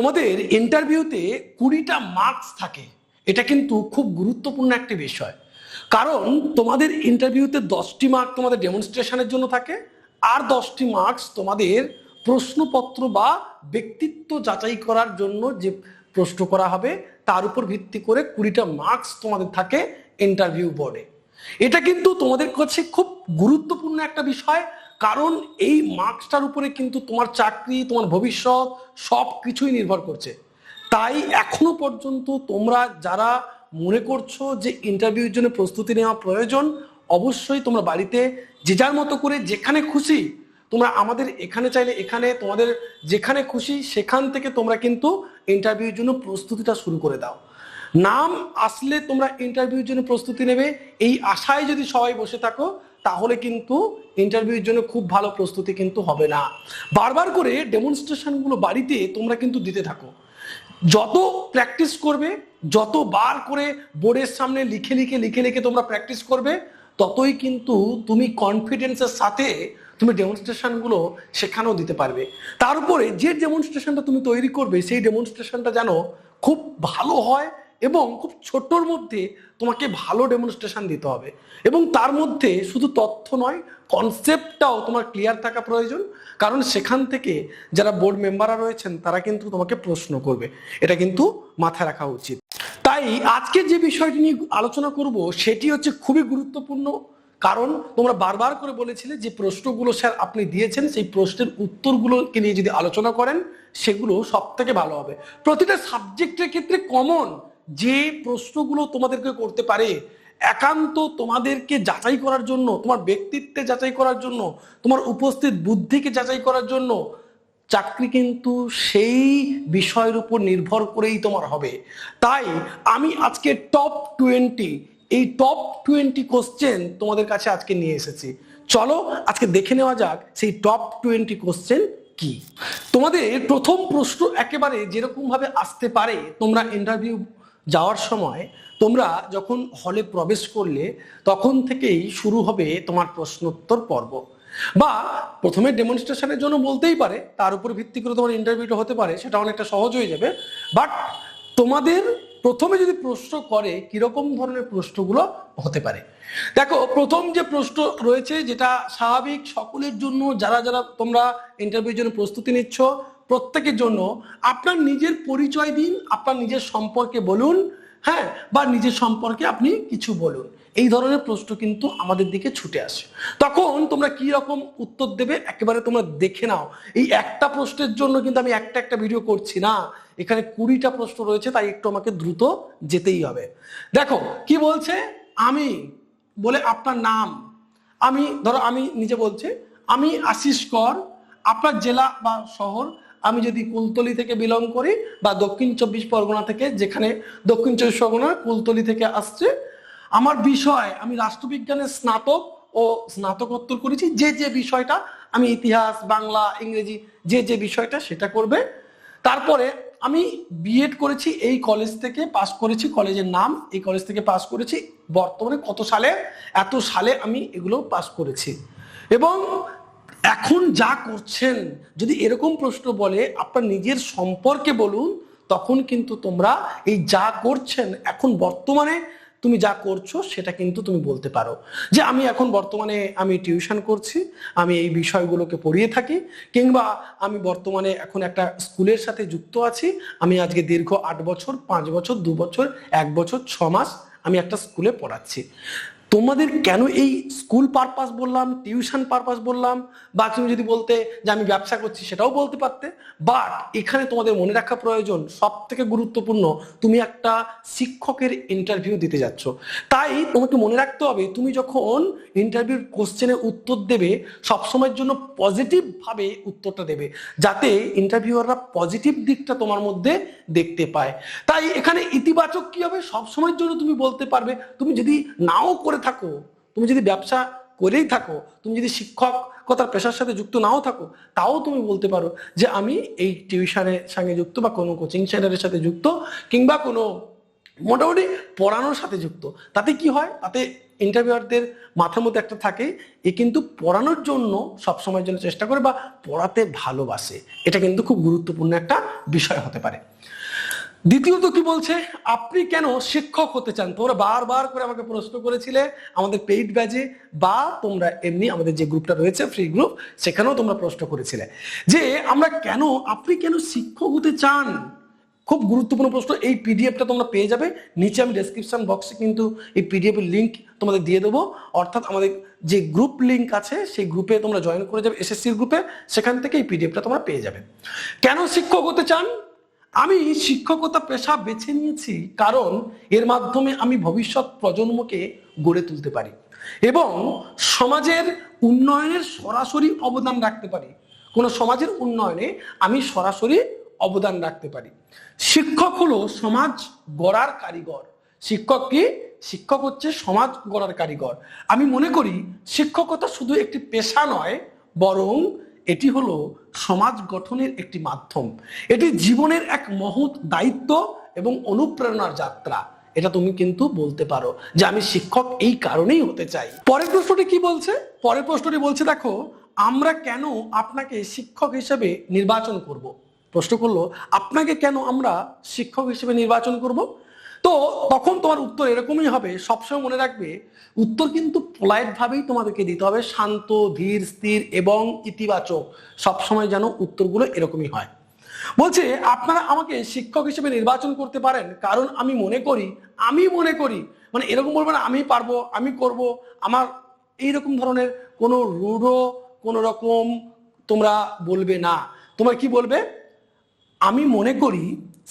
তোমাদের ইন্টারভিউতে কুড়িটা মার্কস থাকে। এটা কিন্তু খুব গুরুত্বপূর্ণ একটি বিষয়। কারণ তোমাদের ইন্টারভিউতে দশটি মার্ক তোমাদের ডেমনস্ট্রেশনের জন্য থাকে, আর দশটি মার্কস তোমাদের প্রশ্নপত্র বা ব্যক্তিত্ব যাচাই করার জন্য যে প্রশ্ন করা হবে, তার উপর ভিত্তি করে কুড়িটা মার্কস তোমাদের থাকে ইন্টারভিউ বোর্ডে এটা কিন্তু তোমাদের কাছে খুব গুরুত্বপূর্ণ একটা বিষয় কারণ এই মার্কসটার উপরে কিন্তু তোমার চাকরি, তোমার ভবিষ্যৎ সব কিছুই নির্ভর করছে। তাই এখনও পর্যন্ত তোমরা যারা মনে করছ যে ইন্টারভিউর জন্য প্রস্তুতি নেওয়া প্রয়োজন, অবশ্যই তোমরা বাড়িতে যে যার মতো করে যেখানে খুশি তোমরা আমাদের এখানে চাইলে এখানে, তোমাদের যেখানে খুশি সেখান থেকে তোমরা কিন্তু ইন্টারভিউর জন্য প্রস্তুতিটা শুরু করে দাও। নাম আসলে তোমরা ইন্টারভিউর জন্য প্রস্তুতি নেবে, এই আশায় যদি সবাই বসে থাকো তাহলে কিন্তু ইন্টারভিউর জন্য খুব ভালো প্রস্তুতি কিন্তু হবে না। বারবার করে ডেমনস্ট্রেশনগুলো বাড়িতে তোমরা কিন্তু দিতে থাকো। যত প্র্যাকটিস করবে, যতবার করে বোর্ডের সামনে লিখে লিখে লিখে লিখে তোমরা প্র্যাকটিস করবে, ততই কিন্তু তুমি কনফিডেন্সের সাথে তুমি ডেমনস্ট্রেশনগুলো সেখানেও দিতে পারবে। তার উপরে যে ডেমনস্ট্রেশনটা তুমি তৈরি করবে, সেই ডেমনস্ট্রেশনটা যেন খুব ভালো হয় এবং খুব ছোটর মধ্যে তোমাকে ভালো ডেমনস্ট্রেশন দিতে হবে। এবং তার মধ্যে শুধু তথ্য নয় কনসেপ্টটাও তোমার ক্লিয়ার থাকা প্রয়োজন। কারণ সেখান থেকে যারা বোর্ড মেম্বাররা রয়েছেন, তারা কিন্তু তোমাকে প্রশ্ন করবে। এটা কিন্তু মাথায় রাখা উচিত। তাই আজকে যে বিষয়টি নিয়ে আলোচনা করব, সেটি হচ্ছে খুবই গুরুত্বপূর্ণ। কারণ তোমরা বারবার করে বলেছিলে যে প্রশ্নগুলো স্যার আপনি দিয়েছেন, সেই প্রশ্নের উত্তরগুলোকে নিয়ে যদি আলোচনা করেন, সেগুলো সব থেকে ভালো হবে। প্রতিটা সাবজেক্টের ক্ষেত্রে কমন যে প্রশ্নগুলো তোমাদেরকে করতে পারে, একান্ত তোমাদেরকে যাচাই করার জন্য, তোমার ব্যক্তিত্বে যাচাই করার জন্য, তোমার উপস্থিত বুদ্ধিকে যাচাই করার জন্য, চাকরি কিন্তু সেই বিষয়ের উপর নির্ভর করেই তোমার হবে। তাই আমি আজকে টপ টোয়েন্টি এই টপ টোয়েন্টি কোশ্চেন তোমাদের কাছে আজকে নিয়ে এসেছি। চলো আজকে দেখে নেওয়া যাক সেই টপ টোয়েন্টি কোশ্চেন কি। তোমাদের প্রথম প্রশ্ন একেবারে যেরকম ভাবে আসতে পারে, তোমরা ইন্টারভিউ যাওয়ার সময় তোমরা যখন হলে প্রবেশ করলে, তখন থেকেই শুরু হবে তোমার প্রশ্নোত্তর পর্ব। বা প্রথমে ডেমনস্ট্রেশনের জন্য বলতেই পারে, তার উপর ভিত্তি করে তোমার ইন্টারভিউটা হতে পারে, সেটা অনেকটা সহজ হয়ে যাবে। বাট তোমাদের প্রথমে যদি প্রশ্ন করে, কীরকম ধরনের প্রশ্নগুলো হতে পারে? দেখো, প্রথম যে প্রশ্ন রয়েছে, যেটা স্বাভাবিক সকলের জন্য, যারা যারা তোমরা ইন্টারভিউর জন্য প্রস্তুতি নিচ্ছ প্রত্যেকের জন্য আপনার নিজের পরিচয় দিন, আপনার নিজের সম্পর্কে বলুন হ্যাঁ বা নিজের সম্পর্কে আপনি কিছু বলুন। এই ধরনের প্রশ্ন কিন্তু আমাদের দিকে ছুটে আসে। তখন তোমরা কি রকম উত্তর দেবে একেবারে তোমরা দেখে নাও। এই একটা প্রশ্নের জন্য কিন্তু আমি একটা একটা ভিডিও করছি না। এখানে কুড়িটা প্রশ্ন রয়েছে, তাই একটু আমাকে দ্রুত যেতেই হবে। দেখো, কি বলছে? আমি বলে আপনার নাম। আমি, ধরো আমি নিজে বলছি, আমি আশিস কর, আপনার জেলা বা শহর আমি যদি কুলতলি থেকে বিলং করি বা দক্ষিণ চব্বিশ পরগনা থেকে, যেখানে দক্ষিণ চব্বিশ পরগনা কুলতলি থেকে আসছে, আমার বিষয়, আমি রাষ্ট্রবিজ্ঞানের স্নাতক ও স্নাতকোত্তর করেছি, যে যে বিষয়টা, আমি ইতিহাস, বাংলা, ইংরেজি, যে যে বিষয়টা সেটা করবে। তারপরে আমি বিএড করেছি এই কলেজ থেকে পাশ করেছি কলেজের নাম, এই কলেজ থেকে পাশ করেছি, বর্তমানে কত সালে, এত সালে আমি এগুলো পাশ করেছি। এবং এখন যা করছেন, যদি এরকম প্রশ্ন বলে আপনার নিজের সম্পর্কে বলুন, তখন কিন্তু তোমরা এই যা করছেন, এখন বর্তমানে তুমি যা করছ, সেটা কিন্তু তুমি বলতে পারো। যে আমি এখন বর্তমানে আমি টিউশন করছি, আমি এই বিষয়গুলোকে পড়িয়ে থাকি, কিংবা আমি বর্তমানে এখন একটা স্কুলের সাথে যুক্ত আছি, আমি আজকে দীর্ঘ আট বছর, পাঁচ বছর, দু বছর, এক বছর, ছ মাস আমি একটা স্কুলে পড়াচ্ছি। তোমাদের কেন এই স্কুল পারপাস বললাম টিউশন পারপাস বললাম? বা তুমি যদি বলতে যে আমি ব্যবসা করছি, সেটাও বলতে পারতে। বাট এখানে তোমাদের মনে রাখা প্রয়োজন সব থেকে গুরুত্বপূর্ণ, তুমি একটা শিক্ষকের ইন্টারভিউ দিতে যাচ্ছ। তাই তোমাকে মনে রাখতে হবে, তুমি যখন ইন্টারভিউর কোশ্চেনের উত্তর দেবে, সবসময়ের জন্য পজিটিভ ভাবে উত্তরটা দেবে, যাতে ইন্টারভিউয়াররা পজিটিভ দিকটা তোমার মধ্যে দেখতে পায়। তাই এখানে ইতিবাচক কি হবে? সবসময়ের জন্য তুমি বলতে পারবে, তুমি যদি নাও করে থাকো, তুমি যদি ব্যবসা করেই থাকো, তুমি যদি শিক্ষকতার পেশার সাথে যুক্ত নাও থাকো, তাও তুমি বলতে পারো যে আমি এই টিউশনের সঙ্গে যুক্ত বা কোনো কোচিং সেন্টারের সাথে যুক্ত কিংবা কোনো মোটামুটি পড়ানোর সাথে যুক্ত। তাতে কি হয়? তাতে ইন্টারভিউয়ারদের মাথার মধ্যে একটা থাকে, এ কিন্তু পড়ানোর জন্য সবসময়ের জন্য চেষ্টা করে বা পড়াতে ভালোবাসে। এটা কিন্তু খুব গুরুত্বপূর্ণ একটা বিষয় হতে পারে। দ্বিতীয়ত কি বলছে? আপনি কেন শিক্ষক হতে চান? তোমরা বারবার করে আমাকে প্রশ্ন করেছিলে আমাদের পেইড ব্যাজে বা তোমরা এমনি আমাদের যে গ্রুপটা রয়েছে ফ্রি গ্রুপ সেখানেও তোমরা প্রশ্ন করেছিলে। যে আমরা কেন, আপনি কেন শিক্ষক হতে চান? খুব গুরুত্বপূর্ণ প্রশ্ন। এই পিডিএফটা তোমরা পেয়ে যাবে। নিচে আমি ডেসক্রিপশন বক্সে কিন্তু এই পিডিএফের লিঙ্ক তোমাদের দিয়ে দেবো। অর্থাৎ আমাদের যে গ্রুপ লিঙ্ক আছে, সেই গ্রুপে তোমরা জয়েন করে যাবে এসএসসির গ্রুপে সেখান থেকে এই পিডিএফটা তোমরা পেয়ে যাবে। কেন শিক্ষক হতে চান? আমি শিক্ষকতা পেশা বেছে নিয়েছি কারণ এর মাধ্যমে আমি ভবিষ্যৎ প্রজন্মকে গড়ে তুলতে পারি এবং সমাজের উন্নয়নের সরাসরি অবদান রাখতে পারি। কোনো সমাজের উন্নয়নে আমি সরাসরি অবদান রাখতে পারি। শিক্ষক হলো সমাজ গড়ার কারিগর। শিক্ষক কি? শিক্ষক হচ্ছে সমাজ গড়ার কারিগর। আমি মনে করি শিক্ষকতা শুধু একটি পেশা নয়, বরং এটি হলো সমাজ গঠনের একটি মাধ্যম। এটি জীবনের এক মহৎ দায়িত্ব এবং অনুপ্রেরণার যাত্রা। এটা তুমি কিন্তু বলতে পারো যে আমি শিক্ষক এই কারণেই হতে চাই। পরের প্রশ্নটি কি বলছে? পরের প্রশ্নটি বলছে, দেখো, আমরা কেন আপনাকে শিক্ষক হিসেবে নির্বাচন করব? প্রশ্ন করল, আপনাকে কেন আমরা শিক্ষক হিসেবে নির্বাচন করব? তো তখন তোমার উত্তর এরকমই হবে। সবসময় মনে রাখবে, উত্তর কিন্তু ভাবেই তোমাদেরকে দিতে হবে, শান্ত, ধীর, স্থির এবং ইতিবাচক। সবসময় যেন উত্তরগুলো এরকমই হয়। বলছে, আপনারা আমাকে শিক্ষক হিসেবে নির্বাচন করতে পারেন, কারণ আমি মনে করি, আমি মনে করি মানে এরকম বলব না, আমি পারব, আমি করব, আমার এইরকম ধরনের কোনো রূঢ়, কোনো রকম তোমরা বলবে না। তোমরা কি বলবে? আমি মনে করি,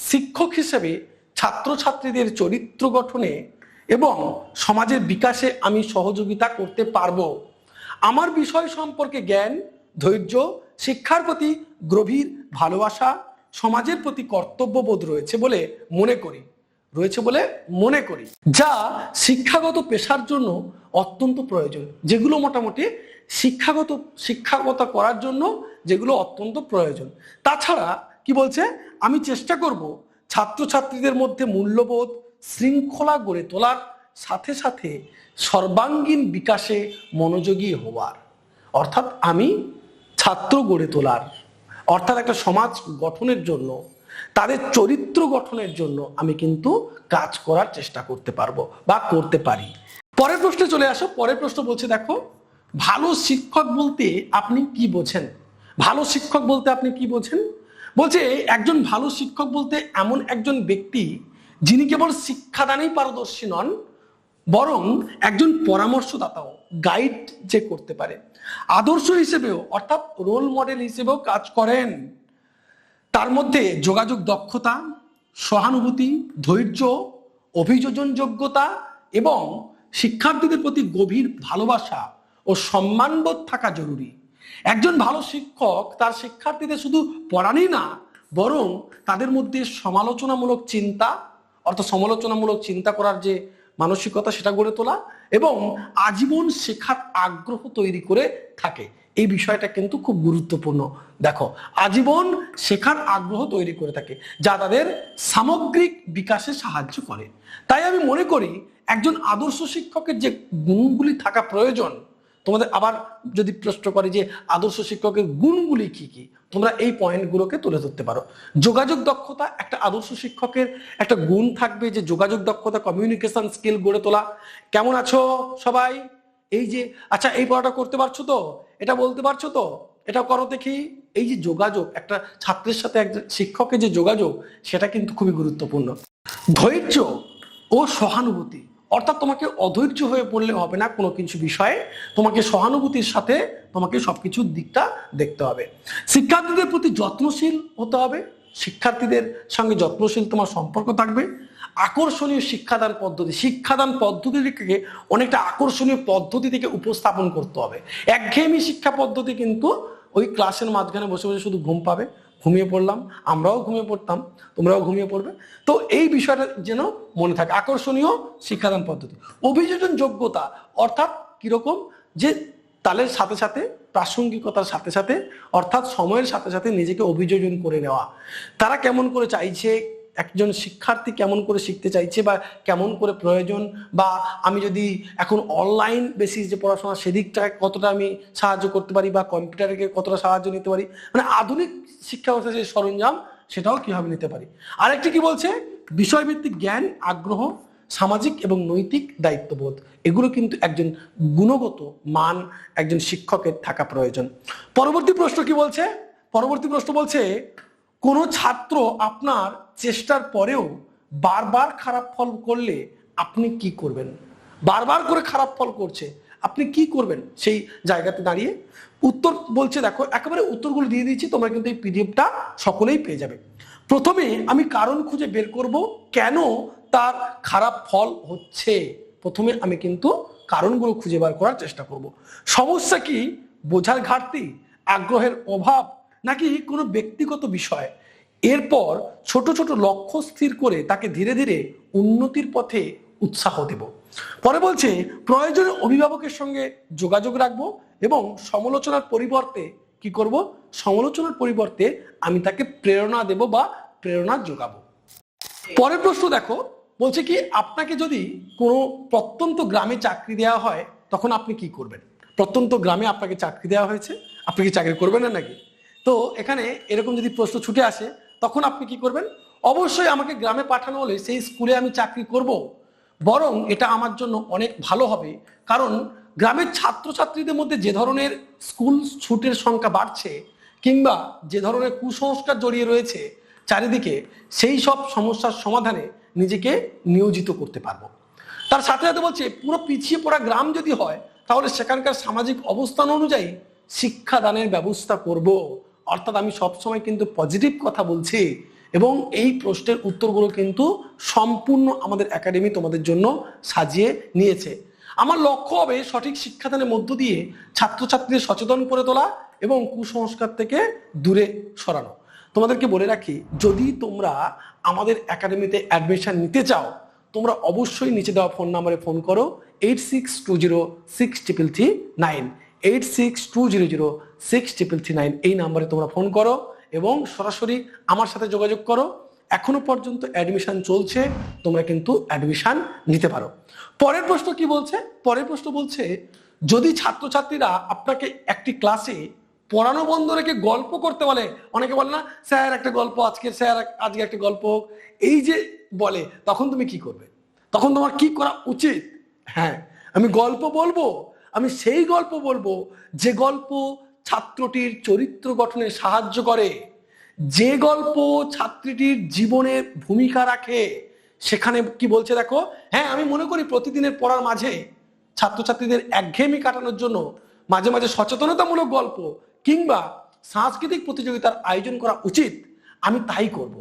শিক্ষক হিসেবে ছাত্রছাত্রীদের চরিত্র গঠনে এবং সমাজের বিকাশে আমি সহযোগিতা করতে পারব। আমার বিষয় সম্পর্কে জ্ঞান, ধৈর্য, শিক্ষার প্রতি গভীর ভালোবাসা, সমাজের প্রতি কর্তব্যবোধ রয়েছে বলে মনে করি, রয়েছে বলে মনে করি, যা শিক্ষাগত পেশার জন্য অত্যন্ত প্রয়োজন, যেগুলো মোটামুটি শিক্ষাগত শিক্ষাগত করার জন্য যেগুলো অত্যন্ত প্রয়োজন। তাছাড়া কি বলছে? আমি চেষ্টা করব ছাত্রছাত্রীদের মধ্যে মূল্যবোধ শৃঙ্খলা গড়ে তোলার সাথে সাথে সর্বাঙ্গীন বিকাশে মনোযোগী হওয়ার। অর্থাৎ আমি ছাত্র গড়ে তোলার, অর্থাৎ একটা সমাজ গঠনের জন্য, তাদের চরিত্র গঠনের জন্য আমি কিন্তু কাজ করার চেষ্টা করতে পারব বা করতে পারি। পরের প্রশ্নে চলে আসো। পরের প্রশ্ন বলছে, দেখো, ভালো শিক্ষক বলতে আপনি কি বোঝেন? ভালো শিক্ষক বলতে আপনি কি বোঝেন? বলছে একজন ভালো শিক্ষক বলতে এমন একজন ব্যক্তি যিনি কেবল শিক্ষাদানেই পারদর্শী নন, বরং একজন পরামর্শদাতাও গাইড যে করতে পারে। আদর্শ হিসেবেও, অর্থাৎ রোল মডেল হিসেবেও কাজ করেন। তার মধ্যে যোগাযোগ দক্ষতা, সহানুভূতি, ধৈর্য, অভিযোজন যোগ্যতা এবং শিক্ষার্থীদের প্রতি গভীর ভালোবাসা ও সম্মানবোধ থাকা জরুরি। একজন ভালো শিক্ষক তার শিক্ষার্থীদের শুধু পড়ানি না, বরং তাদের মধ্যে সমালোচনামূলক চিন্তা, অর্থাৎ সমালোচনামূলক চিন্তা করার যে মানসিকতা সেটা গড়ে তোলা এবং আজীবন শেখার আগ্রহ তৈরি করে থাকে। এই বিষয়টা কিন্তু খুব গুরুত্বপূর্ণ। দেখো, আজীবন শেখার আগ্রহ তৈরি করে থাকে, যা তাদের সামগ্রিক বিকাশে সাহায্য করে। তাই আমি মনে করি, একজন আদর্শ শিক্ষকের যে গুণগুলি থাকা প্রয়োজন তোমাদের আবার যদি প্রশ্ন করে যে আদর্শ শিক্ষকের গুণগুলি কি কি, তোমরা এই পয়েন্টগুলোকে তুলে ধরতে পারো। যোগাযোগ দক্ষতা একটা আদর্শ শিক্ষকের একটা গুণ থাকবে যে যোগাযোগ দক্ষতা কমিউনিকেশন স্কিল গড়ে তোলা। কেমন আছো সবাই? এই যে আচ্ছা এই পড়াটা করতে পারছ তো? এটা বলতে পারছ তো? এটা করো দেখি। এই যে যোগাযোগ, একটা ছাত্রের সাথে একজন শিক্ষকের যে যোগাযোগ, সেটা কিন্তু খুবই গুরুত্বপূর্ণ। ধৈর্য ও সহানুভূতি অর্থাৎ তোমাকে অধৈর্য হয়ে পড়লে হবে না কোনো কিছু বিষয়ে। তোমাকে সহানুভূতির সাথে তোমাকে সবকিছুর দিকটা দেখতে হবে। শিক্ষার্থীদের প্রতি যত্নশীল হতে হবে। শিক্ষার্থীদের সঙ্গে যত্নশীল তোমার সম্পর্ক থাকবে। আকর্ষণীয় শিক্ষাদান পদ্ধতি, শিক্ষাদান পদ্ধতিটিকে অনেকটা আকর্ষণীয় পদ্ধতি থেকে উপস্থাপন করতে হবে। একঘেয়েমি শিক্ষা পদ্ধতি কিন্তু ওই ক্লাসের মাঝখানে বসে বসে শুধু ঘুম পাবে, ঘুমিয়ে পড়লাম, আমরাও ঘুমিয়ে পড়তাম, তোমরাও ঘুমিয়ে পড়বে। তো এই বিষয়টা যেন মনে থাকে, আকর্ষণীয় শিক্ষাদান পদ্ধতি। অভিযোজন যোগ্যতা অর্থাৎ কীরকম? যে তালের সাথে সাথে, প্রাসঙ্গিকতার সাথে সাথে, অর্থাৎ সময়ের সাথে সাথে নিজেকে অভিযোজন করে নেওয়া। তারা কেমন করে চাইছে একজন শিক্ষার্থী কেমন করে শিখতে চাইছে বা কেমন করে প্রয়োজন? বা আমি যদি এখন অনলাইন বেসিস যে পড়াশোনা সেদিকটাকে কতটা আমি সাহায্য করতে পারি বা কম্পিউটারকে কতটা সাহায্য নিতে পারি? মানে আধুনিক শিক্ষা ব্যবস্থার যে সরঞ্জাম, সেটাও কীভাবে নিতে পারি? আরেকটি কি বলছে? বিষয়ভিত্তিক জ্ঞান, আগ্রহ, সামাজিক এবং নৈতিক দায়িত্ববোধ। এগুলো কিন্তু একজন গুণগত মান, একজন শিক্ষকের থাকা প্রয়োজন। পরবর্তী প্রশ্ন কি বলছে? পরবর্তী প্রশ্ন বলছে কোনো ছাত্র আপনার চেষ্টার পরেও বারবার খারাপ ফল করলে আপনি কি করবেন? বারবার করে খারাপ ফল করছে, আপনি কি করবেন সেই জায়গাতে দাঁড়িয়ে? উত্তর বলছে, দেখো, একেবারে উত্তরগুলো দিয়ে দিচ্ছি, তোমরা কিন্তু এই পিডিএফটা সকলেই পেয়ে যাবে। প্রথমে আমি কারণ খুঁজে বের করব কেন তার খারাপ ফল হচ্ছে। প্রথমে আমি কিন্তু কারণগুলো খুঁজে বার করার চেষ্টা করব। সমস্যা কি? বোঝার ঘাটতি, আগ্রহের অভাব নাকি কোনো ব্যক্তিগত বিষয়? এরপর ছোট ছোট লক্ষ্য স্থির করে তাকে ধীরে ধীরে উন্নতির পথে উৎসাহ দেব। পরে বলছে, প্রয়োজনে অভিভাবকের সঙ্গে যোগাযোগ রাখব এবং সমালোচনার পরিবর্তে কি করব? সমালোচনার পরিবর্তে আমি তাকে প্রেরণা দেব বা প্রেরণা যোগাবো। পরের প্রশ্ন দেখো, বলছে কি, আপনাকে যদি কোনো প্রত্যন্ত গ্রামে চাকরি দেওয়া হয়, তখন আপনি কি করবেন? প্রত্যন্ত গ্রামে আপনাকে চাকরি দেওয়া হয়েছে? আপনি কি চাকরি করবেন না নাকি? তো এখানে এরকম যদি প্রশ্ন ছুটে আসে, তখন আপনি কি করবেন? অবশ্যই আমাকে গ্রামে পাঠানো হলে সেই স্কুলে আমি চাকরি করব। বরং এটা আমার জন্য অনেক ভালো হবে। কারণ গ্রামের ছাত্রছাত্রীদের মধ্যে যে ধরনের স্কুল ছুটের সংখ্যা বাড়ছে, কিংবা যে ধরনের কুসংস্কার জড়িয়ে রয়েছে চারিদিকে, সেই সব সমস্যার সমাধানে নিজেকে নিয়োজিত করতে পারব। তার সাথে সাথে বলছে, পুরো পিছিয়ে পড়া গ্রাম যদি হয়, তাহলে সেখানকার সামাজিক অবস্থান অনুযায়ী শিক্ষাদানের ব্যবস্থা করব। অর্থাৎ আমি সবসময় কিন্তু পজিটিভ কথা বলছি এবং এই প্রশ্নের উত্তরগুলো কিন্তু সম্পূর্ণ আমাদের একাডেমি তোমাদের জন্য সাজিয়ে নিয়েছে। আমার লক্ষ্য হবে সঠিক শিক্ষাদানের মধ্য দিয়ে ছাত্রছাত্রীদের সচেতন করে তোলা এবং কুসংস্কার থেকে দূরে সরানো। তোমাদেরকে বলে রাখি, যদি তোমরা আমাদের একাডেমিতে অ্যাডমিশন নিতে চাও, তোমরা অবশ্যই নিচে দেওয়া ফোন নাম্বারে ফোন করো eight six two zero six triple three nine eight six two zero zero six triple three nine এই নাম্বারে তোমরা ফোন করো এবং সরাসরি আমার সাথে যোগাযোগ করো। এখনও পর্যন্ত অ্যাডমিশন চলছে, তোমরা কিন্তু অ্যাডমিশন নিতে পারো। পরের প্রশ্ন কি বলছে? পরের প্রশ্ন বলছে, যদি ছাত্রছাত্রীরা আপনাকে একটি ক্লাসে পড়ানো বন্ধ রেখে গল্প করতে বলে, অনেকে বলে না, স্যার, একটা গল্প আজকে, স্যার, আজকে একটা গল্প হোক। এই যে বলে, তখন তুমি কি করবে? তখন তোমার কি করা উচিত? হ্যাঁ আমি গল্প বলব আমি সেই গল্প বলব যে গল্প ছাত্রটির চরিত্র গঠনে সাহায্য করে। যে গল্প ছাত্রীটির জীবনের ভূমিকা রাখে, সেখানে কি বলছে দেখো? হ্যাঁ আমি মনে করি প্রতিদিনের পড়ার মাঝে ছাত্রছাত্রীদের একঘেয়েমি কাটানোর জন্য মাঝে মাঝে সচেতনতামূলক গল্প কিংবা সাংস্কৃতিক প্রতিযোগিতার আয়োজন করা উচিত, আমি তাই করব।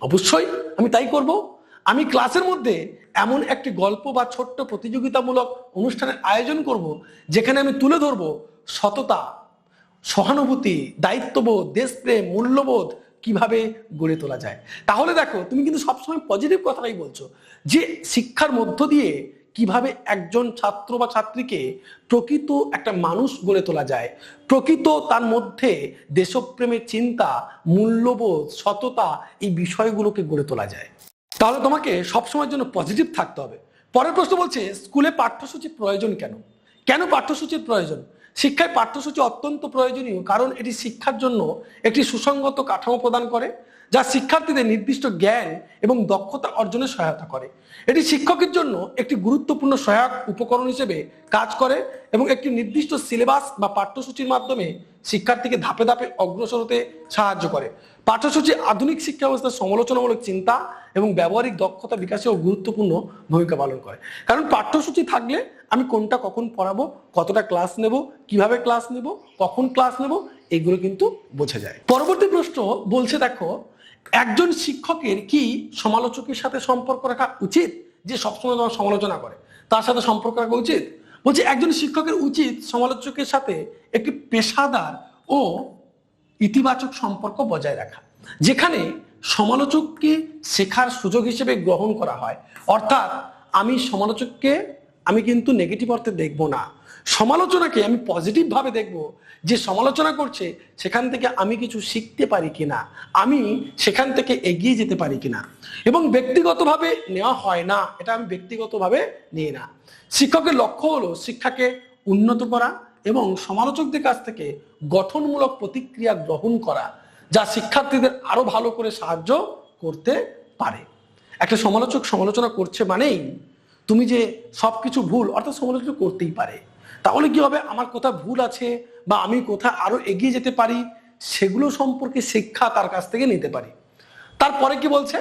অবশ্যই আমি তাই করব। আমি ক্লাসের মধ্যে এমন একটি গল্প বা ছোট্ট প্রতিযোগিতামূলক অনুষ্ঠানের আয়োজন করব, যেখানে আমি তুলে ধরব সততা, সহানুভূতি, দায়িত্ববোধ, দেশপ্রেম, মূল্যবোধ কীভাবে গড়ে তোলা যায়। তাহলে দেখো, তুমি কিন্তু সবসময় পজিটিভ কথাটাই বলছো, যে শিক্ষার মধ্য দিয়ে কীভাবে একজন ছাত্র বা ছাত্রীকে প্রকৃত একটা মানুষ গড়ে তোলা যায়। প্রকৃত তার মধ্যে দেশপ্রেমের চিন্তা, মূল্যবোধ, সততা এই বিষয়গুলোকে গড়ে তোলা যায়। তাহলে তোমাকে সবসময়ের জন্য পজিটিভ থাকতে হবে। পরের প্রশ্ন বলছে, স্কুলে পাঠ্যসূচি প্রয়োজন কেন? কেন পাঠ্যসূচির প্রয়োজন? শিক্ষায় পাঠ্যসূচি অত্যন্ত প্রয়োজনীয় কারণ এটি শিক্ষার জন্য একটি সুসংগত কাঠামো প্রদান করে, যা শিক্ষার্থীদের নির্দিষ্ট জ্ঞান এবং দক্ষতা অর্জনে সহায়তা করে। এটি শিক্ষকের জন্য একটি গুরুত্বপূর্ণ সহায়ক উপকরণ হিসেবে কাজ করে এবং একটি নির্দিষ্ট সিলেবাস বা পাঠ্যসূচির মাধ্যমে শিক্ষার্থীকে ধাপে ধাপে অগ্রসর হতে সাহায্য করে। পাঠ্যসূচি আধুনিক শিক্ষা ব্যবস্থার সমালোচনামূলক চিন্তা এবং ব্যবহারিক দক্ষতা বিকাশেও গুরুত্বপূর্ণ ভূমিকা পালন করে। কারণ পাঠ্যসূচি থাকলে আমি কোনটা কখন পড়াবো, কতটা ক্লাস নেব, কীভাবে ক্লাস নেব, কখন ক্লাস নেব, এগুলো কিন্তু বোঝা যায়। পরবর্তী প্রশ্ন বলছে, দেখো, একজন শিক্ষকের কি সমালোচকের সাথে সম্পর্ক রাখা উচিত? যে সবসময় তোমার সমালোচনা করে, তার সাথে সম্পর্ক রাখা উচিত? বলছে, একজন শিক্ষকের উচিত সমালোচকের সাথে একটি পেশাদার ও ইতিবাচক সম্পর্ক বজায় রাখা। যেখানে সমালোচককে শেখার সুযোগ হিসেবে গ্রহণ করা হয়। অর্থাৎ আমি সমালোচককে, আমি কিন্তু নেগেটিভ অর্থে দেখব না। সমালোচনাকে আমি পজিটিভ ভাবে দেখব যে সমালোচনা করছে, সেখান থেকে আমি কিছু শিখতে পারি কিনা, আমি সেখান থেকে এগিয়ে যেতে পারি কিনা। এবং ব্যক্তিগতভাবে নেওয়া হয় না, এটা আমি ব্যক্তিগতভাবে নিই না। শিক্ষকের লক্ষ্য হলো শিক্ষাকে উন্নত করা এবং সমালোচকদের কাছ থেকে গঠনমূলক প্রতিক্রিয়া গ্রহণ করা। যা শিক্ষার্থীদের আরও ভালো করে সাহায্য করতে পারে। একটা সমালোচক সমালোচনা করছে মানেই তুমি যে সব কিছু ভুল, অর্থাৎ সমালোচনা করতেই পারে। তাহলে কি হবে? আমার কোথাও ভুল আছে বা আমি কোথায় আরও এগিয়ে যেতে পারি, সেগুলো সম্পর্কে শিক্ষা তার কাছ থেকে নিতে পারি। তারপরে কি বলছে?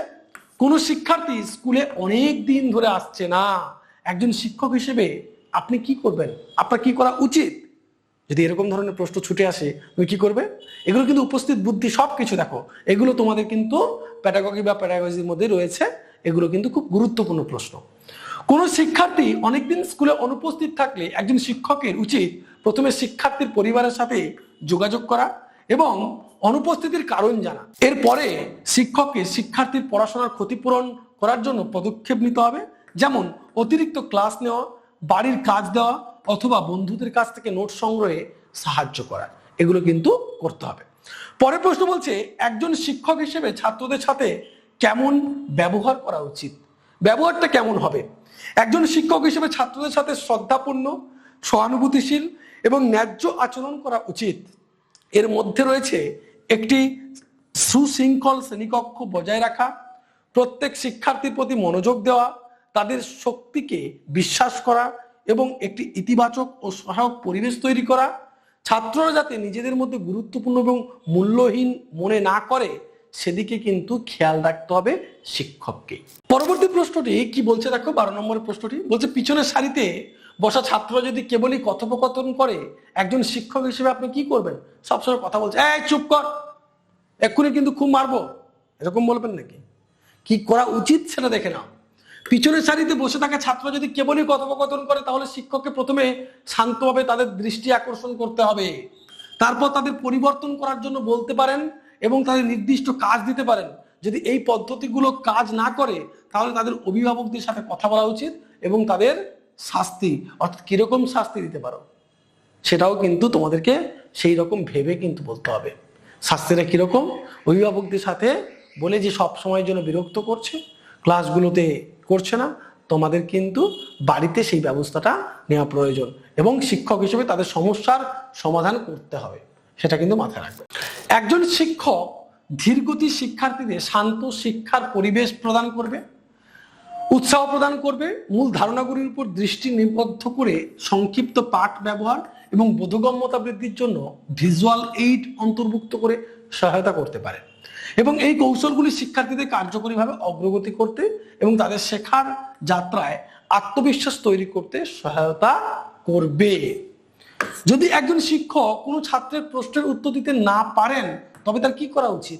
কোন শিক্ষার্থী স্কুলে অনেক দিন ধরে আসছে না। একজন শিক্ষক হিসেবে আপনি কি করবেন? আপনার কি করা উচিত? যদি এরকম ধরনের প্রশ্ন ছুটে আসে, তুমি কি করবে? এগুলো কিন্তু উপস্থিত বুদ্ধি সব কিছু দেখো। এগুলো তোমাদের কিন্তু প্যাটাগজি বা প্যাটাগজির মধ্যে রয়েছে। এগুলো কিন্তু খুব গুরুত্বপূর্ণ প্রশ্ন। কোন শিক্ষার্থী অনেকদিন স্কুলে অনুপস্থিত থাকলে একজন শিক্ষকের উচিত প্রথমে শিক্ষার্থীর পরিবারের সাথে যোগাযোগ করা এবং অনুপস্থিতির কারণ জানা। এরপরে শিক্ষককে শিক্ষার্থীর পড়াশোনার ক্ষতিপূরণ করার জন্য পদক্ষেপ নিতে হবে। যেমন অতিরিক্ত ক্লাস নেওয়া, বাড়ির কাজ দেওয়া অথবা বন্ধুদের কাছ থেকে নোট সংগ্রহে সাহায্য করা এগুলো কিন্তু করতে হবে। পরের প্রশ্ন বলছে, একজন শিক্ষক হিসেবে ছাত্রদের সাথে কেমন ব্যবহার করা উচিত? ব্যবহারটা কেমন হবে? একজন শিক্ষক হিসেবে ছাত্রদের সাথে শ্রদ্ধাপূর্ণ, সহানুভূতিশীল এবং ন্যায্য আচরণ করা উচিত। এর মধ্যে রয়েছে একটি সুশৃঙ্খল শ্রেণীকক্ষ বজায় রাখা, প্রত্যেক শিক্ষার্থীর প্রতি মনোযোগ দেওয়া, তাদের শক্তিকে বিশ্বাস করা এবং একটি ইতিবাচক ও সহায়ক পরিবেশ তৈরি করা। ছাত্ররা যাতে নিজেদের মধ্যে গুরুত্বপূর্ণ এবং মূল্যহীন মনে না করে, সেদিকে কিন্তু খেয়াল রাখতে হবে শিক্ষককে। পরবর্তী প্রশ্নটি কি বলছে দেখো, বারো নম্বরের প্রশ্নটি। বলছে, পিছনের সারিতে বসা ছাত্র যদি কেবলই কথোপকথন করে, একজন শিক্ষক হিসেবে আপনি কি করবেন? সবসময় কথা বলছে, এই, চুপ কর, এক্ষুনি কিন্তু খুব মারবো। এরকম বলবেন নাকি? কি করা উচিত সেটা দেখে নাও। পিছনের সারিতে বসে থাকা ছাত্র যদি কেবলই কথোপকথন করে, তাহলে শিক্ষককে প্রথমে শান্তভাবে তাদের দৃষ্টি আকর্ষণ করতে হবে। তারপর তাদের পরিবর্তন করার জন্য বলতে পারেন এবং তাদের নির্দিষ্ট কাজ দিতে পারেন। যদি এই পদ্ধতিগুলো কাজ না করে, তাহলে তাদের অভিভাবকদের সাথে কথা বলা উচিত এবং তাদের শাস্তি, অর্থাৎ কীরকম শাস্তি দিতে পারো, সেটাও কিন্তু তোমাদেরকে সেই রকম ভেবে কিন্তু বলতে হবে। শাস্তিটা কীরকম? অভিভাবকদের সাথে বলে যে সব সময়ের জন্য বিরক্ত করছে ক্লাসগুলোতে করছে না, তোমাদের কিন্তু বাড়িতে সেই ব্যবস্থাটা নেওয়া প্রয়োজন এবং শিক্ষক হিসেবে তাদের সমস্যার সমাধান করতে হবে, সেটা কিন্তু মাথায় রাখবে। একজন শিক্ষক ধীরগতি শিক্ষার্থীদের শান্ত শিক্ষার পরিবেশ প্রদান করবে, উৎসাহ প্রদান করবে, মূল ধারণাগুলির উপর দৃষ্টি নিবদ্ধ করে সংক্ষিপ্ত পাঠ ব্যবহার এবং বোধগম্যতা বৃদ্ধির জন্য ভিজুয়াল এইড অন্তর্ভুক্ত করে সহায়তা করতে পারে এবং এই কৌশলগুলি শিক্ষার্থীদের কার্যকরীভাবে অগ্রগতি করতে এবং তাদের শেখার যাত্রায় আত্মবিশ্বাস তৈরি করতে সহায়তা করবে। যদি একজন শিক্ষক কোনো ছাত্রের প্রশ্নের উত্তর দিতে না পারেন, তবে তার কি করা উচিত?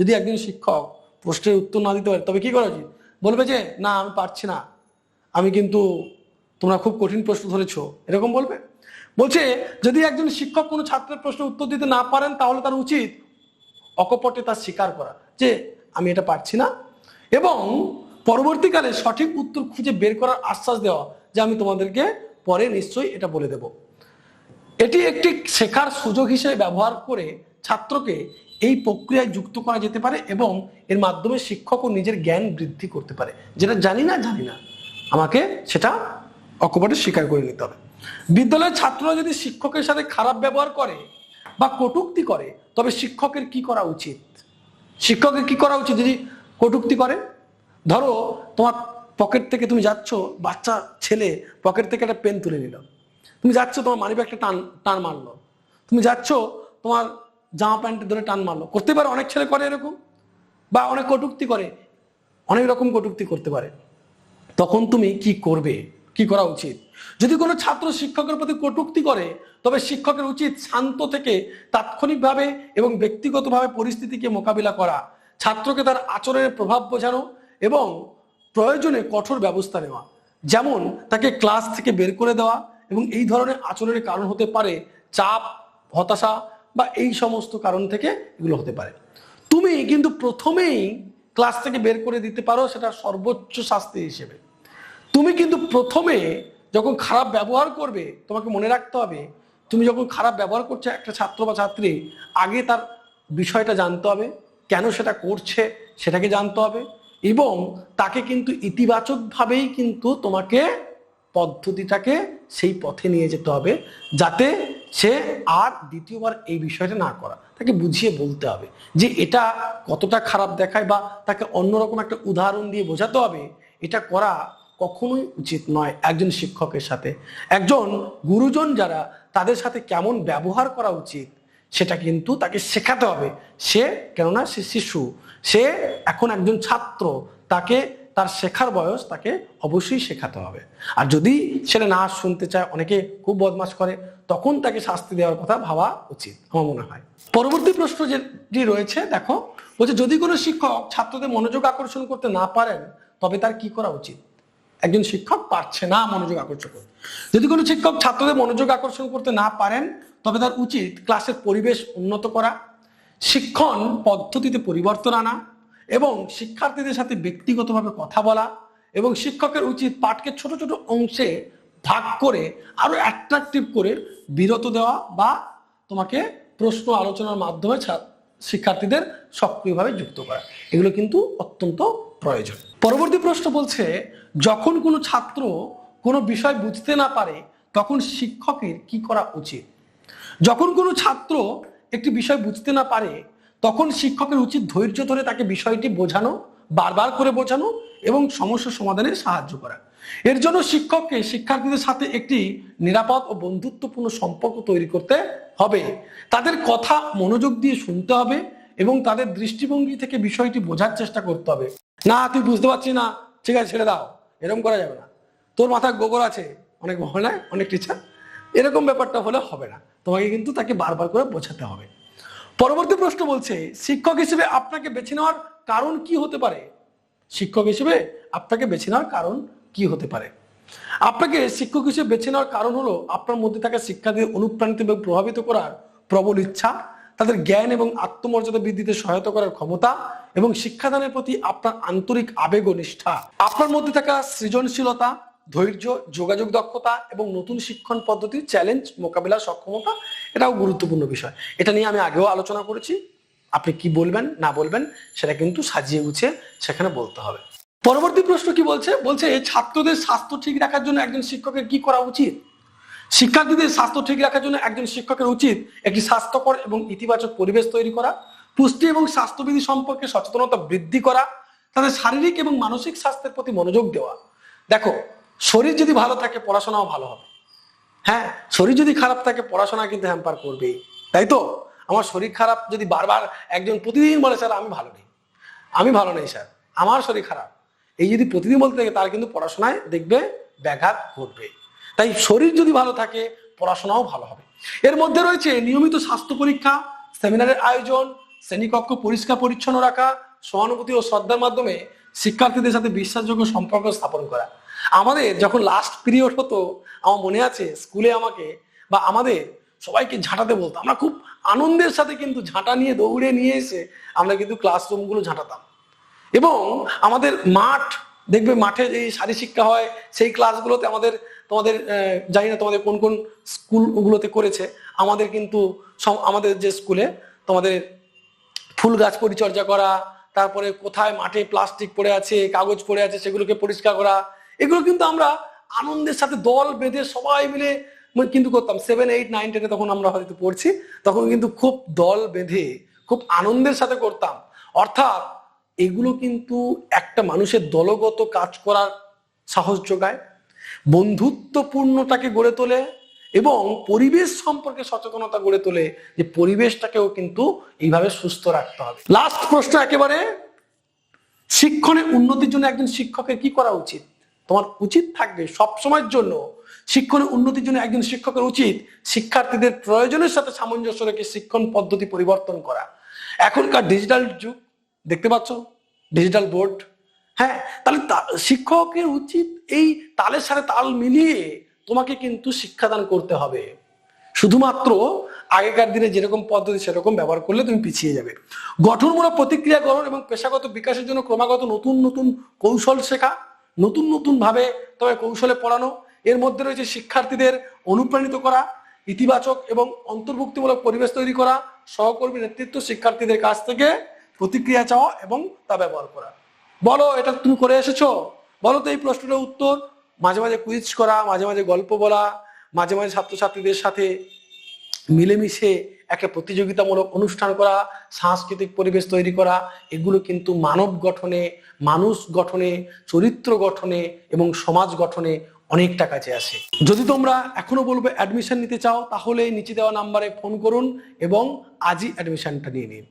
যদি একজন শিক্ষক প্রশ্নের উত্তর না দিতে পারে, তবে কি করা উচিত? বলবে যে, না, আমি পারছি না। আমি কিন্তু, তোমরা খুব কঠিন প্রশ্ন ধরেছ। এরকম বলবে? বলছে, যদি একজন শিক্ষক কোনো ছাত্রের প্রশ্নের উত্তর দিতে না পারেন, তাহলে তার উচিত অকপটে তার স্বীকার করা যে আমি এটা পারছি না। এবং পরবর্তীকালে সঠিক উত্তর খুঁজে বের করার আশ্বাস দেওয়া যে আমি তোমাদেরকে পরে নিশ্চয়ই এটা বলে দেব। এটি একটি শেখার সুযোগ হিসেবে ব্যবহার করে ছাত্রকে এই প্রক্রিয়ায় যুক্ত করা যেতে পারে এবং এর মাধ্যমে শিক্ষকও নিজের জ্ঞান বৃদ্ধি করতে পারে। যেটা জানি না জানি না। আমাকে সেটা অকপটে স্বীকার করে নিতে হবে। বিদ্যালয়ের ছাত্ররা যদি শিক্ষকের সাথে খারাপ ব্যবহার করে বা কটূক্তি করে, তবে শিক্ষকের কি করা উচিত? শিক্ষকের কি করা উচিত যদি কটূক্তি করে? ধরো, তোমার পকেট থেকে তুমি যাচ্ছ, বাচ্চা, ছেলে, পকেট থেকে একটা পেন তুলে নিল। তুমি যাচ্ছ, তোমার মানি একটা টান টান মারলো। তুমি যাচ্ছ, তোমার জামা প্যান্ট ধরে টান মারলো। করতে পারে অনেক ছেলে করে এরকম, বা অনেক কটূক্তি করে, অনেক রকম কটূক্তি করতে পারে। তখন তুমি কি করবে? কি করা উচিত? যদি কোনো ছাত্র শিক্ষকের প্রতি কটুক্তি করে, তবে শিক্ষকের উচিত শান্ত থেকে তাৎক্ষণিকভাবে এবং ব্যক্তিগতভাবে পরিস্থিতিকে মোকাবিলা করা, ছাত্রকে তার আচরণের প্রভাব বোঝানো এবং প্রয়োজনে কঠোর ব্যবস্থা নেওয়া। যেমন তাকে ক্লাস থেকে বের করে দেওয়া এবং এই ধরনের আচরণের কারণ হতে পারে চাপ, হতাশা বা এই সমস্ত কারণ থেকে এগুলো হতে পারে। তুমি কিন্তু প্রথমেই ক্লাস থেকে বের করে দিতে পারো সেটা সর্বোচ্চ শাস্তি হিসেবে। তুমি কিন্তু প্রথমে যখন খারাপ ব্যবহার করবে, তোমাকে মনে রাখতে হবে, তুমি যখন খারাপ ব্যবহার করছ একটা ছাত্র বা ছাত্রী, আগে তার বিষয়টা জানতে হবে, কেন সেটা করছে সেটাকে জানতে হবে এবং তাকে কিন্তু ইতিবাচকভাবেই কিন্তু তোমাকে পদ্ধতিটাকে সেই পথে নিয়ে যেতে হবে যাতে সে আর দ্বিতীয়বার এই বিষয়টা না করা। তাকে বুঝিয়ে বলতে হবে যে এটা কতটা খারাপ দেখায় বা তাকে অন্যরকম একটা উদাহরণ দিয়ে বোঝাতে হবে, এটা করা কখনোই উচিত নয় একজন শিক্ষকের সাথে। একজন গুরুজন যারা তাদের সাথে কেমন ব্যবহার করা উচিত, সেটা কিন্তু তাকে শেখাতে হবে। সে কেননা সে শিশু, সে এখন একজন ছাত্র, তাকে তার শেখার বয়স তাকে অবশ্যই শেখাতে হবে। আর যদি ছেলে না শুনতে চায়, অনেকে খুব বদমাস করে, তখন তাকে শাস্তি দেওয়ার কথা ভাবা উচিত, আমার মনে হয়। পরবর্তী প্রশ্ন যেটি রয়েছে, দেখো, বলছে, যদি কোনো শিক্ষক ছাত্রদের মনোযোগ আকর্ষণ করতে না পারেন, তবে তার কি করা উচিত? একজন শিক্ষক পারছে না মনোযোগ আকর্ষণ করতে। যদি কোনো শিক্ষক ছাত্রদের মনোযোগ আকর্ষণ করতে না পারেন, তবে তার উচিত ক্লাসের পরিবেশ উন্নত করা, শিক্ষণ পদ্ধতিতে পরিবর্তন আনা এবং শিক্ষার্থীদের সাথে ব্যক্তিগতভাবে কথা বলা এবং শিক্ষকের উচিত পাঠকে ছোট ছোট অংশে ভাগ করে আরও অ্যাট্রাকটিভ করে বিরত দেওয়া বা তোমাকে প্রশ্ন আলোচনার মাধ্যমে শিক্ষার্থীদের সক্রিয়ভাবে যুক্ত করা। এগুলো কিন্তু অত্যন্ত প্রয়োজন। পরবর্তী প্রশ্ন বলছে, যখন কোনো ছাত্র কোনো বিষয় বুঝতে না পারে, তখন শিক্ষকের কি করা উচিত? যখন কোনো ছাত্র একটি বিষয় বুঝতে না পারে, তখন শিক্ষকের উচিত ধৈর্য ধরে তাকে বিষয়টি বোঝানো, বারবার করে বোঝানো এবং সমস্যা সমাধানে সাহায্য করা। এর জন্য শিক্ষককে শিক্ষার্থীদের সাথে একটি নিরাপদ ও বন্ধুত্বপূর্ণ সম্পর্ক তৈরি করতে হবে। তাদের কথা মনোযোগ দিয়ে শুনতে হবে এবং তাদের দৃষ্টিভঙ্গি থেকে বিষয়টি বোঝার চেষ্টা করতে হবে। না, তুই বুঝতে পারছি না। ঠিক আছে, ছেড়ে দাও। এরকম করা যাবে না। তোর মাথায় গোবর আছে, অনেক মহলে অনেক টিচার এরকম ব্যাপারটা হলে হবে না। তোমাকে কিন্তু তাকে বারবার করে বোঝাতে হবে। পরবর্তী প্রশ্ন বলছে, শিক্ষক হিসেবে আপনাকে বেছে নেওয়ার কারণ কি হতে পারে? শিক্ষক হিসেবে আপনাকে বেছে নেওয়ার কারণ কি হতে পারে? আপনাকে শিক্ষক হিসেবে বেছে নেওয়ার কারণ হলো আপনার মধ্যে থাকা শিক্ষার্থীদের অনুপ্রাণিত এবং প্রভাবিত করার প্রবল ইচ্ছা তাদের জ্ঞান এবং আত্মমর্যাদা বৃদ্ধিতে সহায়তা করার ক্ষমতা এবং শিক্ষাদানের প্রতি আপনার আন্তরিক আবেগ ও নিষ্ঠা। আপনার মধ্যে থাকা সৃজনশীলতা, ধৈর্য, যোগাযোগ দক্ষতা এবং নতুন শিক্ষণ পদ্ধতির চ্যালেঞ্জ মোকাবিলার সক্ষমতা এটাও গুরুত্বপূর্ণ বিষয়। এটা নিয়ে আমি আগেও আলোচনা করেছি। আপনি কি বলবেন, না বলবেন, সেটা কিন্তু সাজিয়ে গুছিয়ে সেখানে বলতে হবে। পরবর্তী প্রশ্ন কি বলছে? বলছে ছাত্রদের স্বাস্থ্য ঠিক রাখার জন্য একজন শিক্ষকের কি করা উচিত? শিক্ষার্থীদের স্বাস্থ্য ঠিক রাখার জন্য একজন শিক্ষকের উচিত একটি স্বাস্থ্যকর এবং ইতিবাচক পরিবেশ তৈরি করা, পুষ্টি এবং স্বাস্থ্যবিধি সম্পর্কে সচেতনতা বৃদ্ধি করা, তাদের শারীরিক এবং মানসিক স্বাস্থ্যের প্রতি মনোযোগ দেওয়া। দেখো, শরীর যদি ভালো থাকে, পড়াশোনাও ভালো হবে। হ্যাঁ শরীর যদি খারাপ থাকে, পড়াশোনা কিন্তু হ্যাম্পার করবেই। তাই তো? আমার শরীর খারাপ যদি বারবার একজন প্রতিদিন বলে, স্যার, আমি ভালো নেই। আমি ভালো নেই, স্যার। আমার শরীর খারাপ। এই যদি প্রতিদিন বলতে থাকে, তার কিন্তু পড়াশোনায় দেখবে ব্যাঘাত ঘটবে। তাই শরীর যদি ভালো থাকে, পড়াশোনাও ভালো হবে। এর মধ্যে রয়েছে নিয়মিত স্বাস্থ্য পরীক্ষা, সেমিনারের আয়োজন, শ্রেণীকক্ষ পরিষ্কার পরিচ্ছন্ন রাখা, সহানুভূতি ও শ্রদ্ধার মাধ্যমে শিক্ষার্থীদের সাথে বিশ্বাসযোগ্য সম্পর্ক স্থাপন করা। আমাদের যখন লাস্ট পিরিয়ড হতো, আমার মনে আছে স্কুলে আমাকে বা আমাদের সবাইকে ঝাঁটাতে বলতো। আমরা খুব আনন্দের সাথে কিন্তু ঝাঁটা নিয়ে, দৌড়ে নিয়ে এসে আমরা কিন্তু ক্লাসরুমগুলো ঝাঁটাতাম। এবং আমাদের মাঠ, দেখবে মাঠে যে শারীর শিক্ষা হয়, সেই ক্লাসগুলোতে আমাদের তোমাদের জানি না তোমাদের কোন কোন স্কুলগুলোতে করেছে। আমাদের কিন্তু আমাদের যে স্কুলে তোমাদের ফুল গাছ পরিচর্যা করা, তারপরে কোথায় মাঠে প্লাস্টিক পড়ে আছে, কাগজ পড়ে আছে, সেগুলোকে পরিষ্কার করা, এগুলো কিন্তু আমরা আনন্দের সাথে দল বেঁধে সবাই মিলে মানে কিন্তু করতাম। সেভেন এইট নাইন টেনে তখন আমরা হয়তো পড়ছি, তখন কিন্তু খুব দল বেঁধে, খুব আনন্দের সাথে করতাম। অর্থাৎ এগুলো কিন্তু একটা মানুষের দলগত কাজ করার সাহস যোগায় বন্ধুত্বপূর্ণতাকে গড়ে তোলে এবং পরিবেশ সম্পর্কে সচেতনতা গড়ে তোলে যে পরিবেশটাকেও কিন্তু এইভাবে সুস্থ রাখতে হবে। লাস্ট প্রশ্ন একেবারে শিক্ষণের উন্নতির জন্য একজন শিক্ষকের কি করা উচিত? তোমার উচিত থাকবে সব সময়ের জন্য শিক্ষণের উন্নতির জন্য একজন শিক্ষকের উচিত শিক্ষার্থীদের প্রয়োজনের সাথে সামঞ্জস্য রেখে শিক্ষণ পদ্ধতি পরিবর্তন করা। এখনকার ডিজিটাল যুগ, দেখতে পাচ্ছ? ডিজিটাল বোর্ড হ্যাঁ? তাহলে শিক্ষকের উচিত এই তালের সাথে তাল মিলিয়ে তোমাকে কিন্তু শিক্ষাদান করতে হবে। শুধুমাত্র আগেকার দিনে যেরকম পদ্ধতি সেরকম ব্যবহার করলে তুমি পিছিয়ে যাবে। গঠনমূলক প্রতিক্রিয়া গ্রহণ এবং পেশাগত বিকাশের জন্য ক্রমাগত নতুন নতুন কৌশল শেখা, নতুন নতুন ভাবে তবে কৌশলে পড়ানো, এর মধ্যে রয়েছে শিক্ষার্থীদের অনুপ্রাণিত করা, ইতিবাচক এবং অন্তর্ভুক্তিমূলক পরিবেশ তৈরি করা, সহকর্মী নেতৃত্ব শিক্ষার্থীদের কাছ থেকে প্রতিক্রিয়া চাওয়া এবং তা ব্যবহার করা। বলো, এটা তুমি করে এসেছ? বলো তো এই প্রশ্নটার উত্তর। মাঝে মাঝে কুইজ করা, মাঝে মাঝে গল্প বলা, মাঝে মাঝে ছাত্রছাত্রীদের সাথে মিলেমিশে একটা প্রতিযোগিতামূলক অনুষ্ঠান করা, সাংস্কৃতিক পরিবেশ তৈরি করা, এগুলো কিন্তু মানব গঠনে, মানুষ গঠনে, চরিত্র গঠনে এবং সমাজ গঠনে অনেকটা কাছে আসে। যদি তোমরা এখনও বলবে অ্যাডমিশন নিতে চাও, তাহলে নিচে দেওয়া নাম্বারে ফোন করুন এবং আজই অ্যাডমিশনটা নিয়ে নিন।